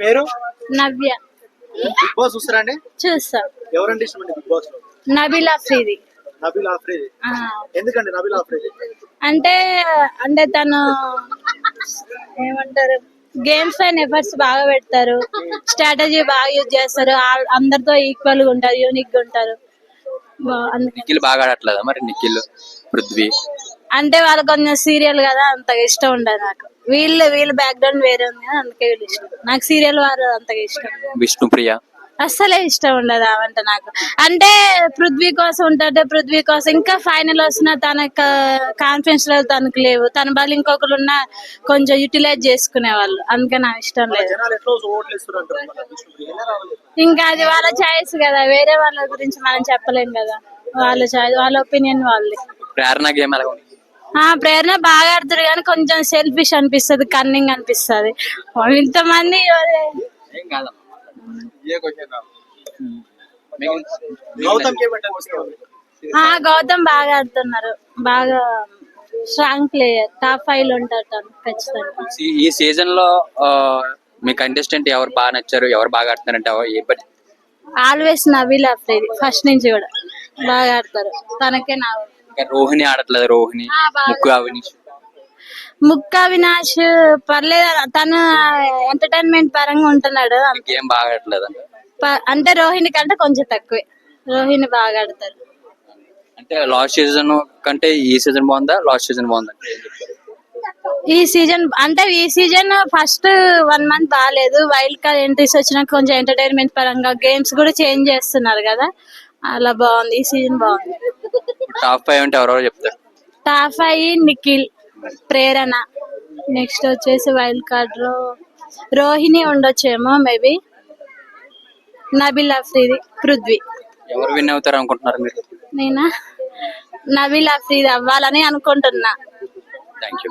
పేరు? నవ్య. Big boss చూస్తారా అండి చూస్తా. ఎవరంటే ఇష్టం అండి బిగ్ బాస్లో? నబిల్ అఫ్రీది నబీల్ ఆఫ్రీది? ఎందుకండి నబీల్ ఆఫ్రీది? అంటే అంటే తను ఏమంటారు? గేమ్స్ పైన ఎఫర్ట్స్ బాగా పెడతారు. స్ట్రాటజీ బాగా యూజ్ చేస్తారు. అందరితో ఈక్వల్గా ఉంటారు యూనిక్గా ఉంటారు. నిఖిల్ బాగా ఆడట్లేదా మరి? నిఖిల్ పృథ్వీ? అంటే వాళ్ళు కొంచెం సీరియల్ కదా అంతగా ఇష్టం ఉండదు నాకు. వీళ్ళు వీళ్ళ బ్యాక్గ్రౌండ్ వేరే ఉంది కదా అందుకే వీళ్ళు ఇష్టం. నాకు సీరియల్ వారు అంతగా ఇష్టం విష్ణుప్రియ? అస్సలే ఇష్టం ఉండదు అవంటే నాకు. అంటే పృథ్వీ కోసం ఉంటే పృథ్వీ కోసం ఇంకా ఫైనల్ వస్తున్న తన కాన్ఫిడెన్స్ లెవెల్ తనకు లేవు. తన బదులు ఇంకొకరు ఉన్న కొంచెం యూటిలైజ్ చేసుకునే వాళ్ళు. అందుకే నాకు ఇష్టం లేదు. ఇంకా అది వాళ్ళ చాయిస్ కదా. వేరే వాళ్ళ గురించి మనం చెప్పలేం కదా. వాళ్ళ చాయిస్ వాళ్ళ ఒపీనియన్ వాళ్ళది. ప్రేరణ గేమ్ ఎలా ఉంది ఆ ప్రేరణ బాగా ఆడుతారు కానీ కొంచెం సెల్ఫిష్ అనిపిస్తుంది కన్నింగ్ అనిపిస్తుంది. ఇంతమంది గౌతమ్ ఏమంటారు ఆ గౌతమ్ బాగా ఆడుతున్నారు. బాగా స్ట్రాంగ్ ప్లేయర్ టాప్ ఫైవ్లో ఉంటారు ఖచ్చితంగా. ఈ- సీజన్లో ఆ, మీ కంటెస్టెంట్ ఎవరు బాగా నచ్చారు ఎవరు బాగా ఆడుతున్నారంటే ఆల్వేస్ నవీల్ అఫ్రీది ఫస్ట్ నుంచి కూడా. బాగా ఆడతారు. తనకే నా ఇంకా రోహిణి ఆడట్లేదు రోహిణి. ముక్కు అవినీష్. ముక్క అవినాష్ పర్లేదు తను ఎంటర్టైన్మెంట్ పరంగా ఉంటున్నాడు. గేమ్ బాగా ఆడట్లేదు? ప- అంటే రోహిణి కంటే కొంచెం తక్కువే. రోహిణి బాగా ఆడతారు. అంటే లాస్ట్ సీజన్ కంటే ఈ సీజన్ బాగుందా లాస్ట్ సీజన్ బాగుందా? ఈ సీజన్ అంటే ఈ సీజన్ ఫస్ట్ వన్ మంత్ బాగాలేదు వైల్డ్ కార్డ్ ఎంట్రీస్ వచ్చినాక కొంచెం ఎంటర్టైన్మెంట్ పరంగా గేమ్స్ కూడా చేంజ్ చేస్తున్నారు కదా. అలా బాగుంది ఈ సీజన్ బాగుంది. టాప్ ఫైవ్ అంటే ఎవరెవరు చెప్తారు? టాప్ అయ్యి నిఖిల్ ప్రేరణ. నెక్స్ట్ వచ్చేసి వైల్డ్ కార్డ్లో రోహిణి ఉండొచ్చేమో మేబీ నబిల్ అఫ్రీది పృథ్వీ. ఎవరు విన్ అవుతారు అనుకుంటున్నారు మీరు? నేనా? నబిల్ అఫ్రీది అవ్వాలని అనుకుంటున్నా. Thank you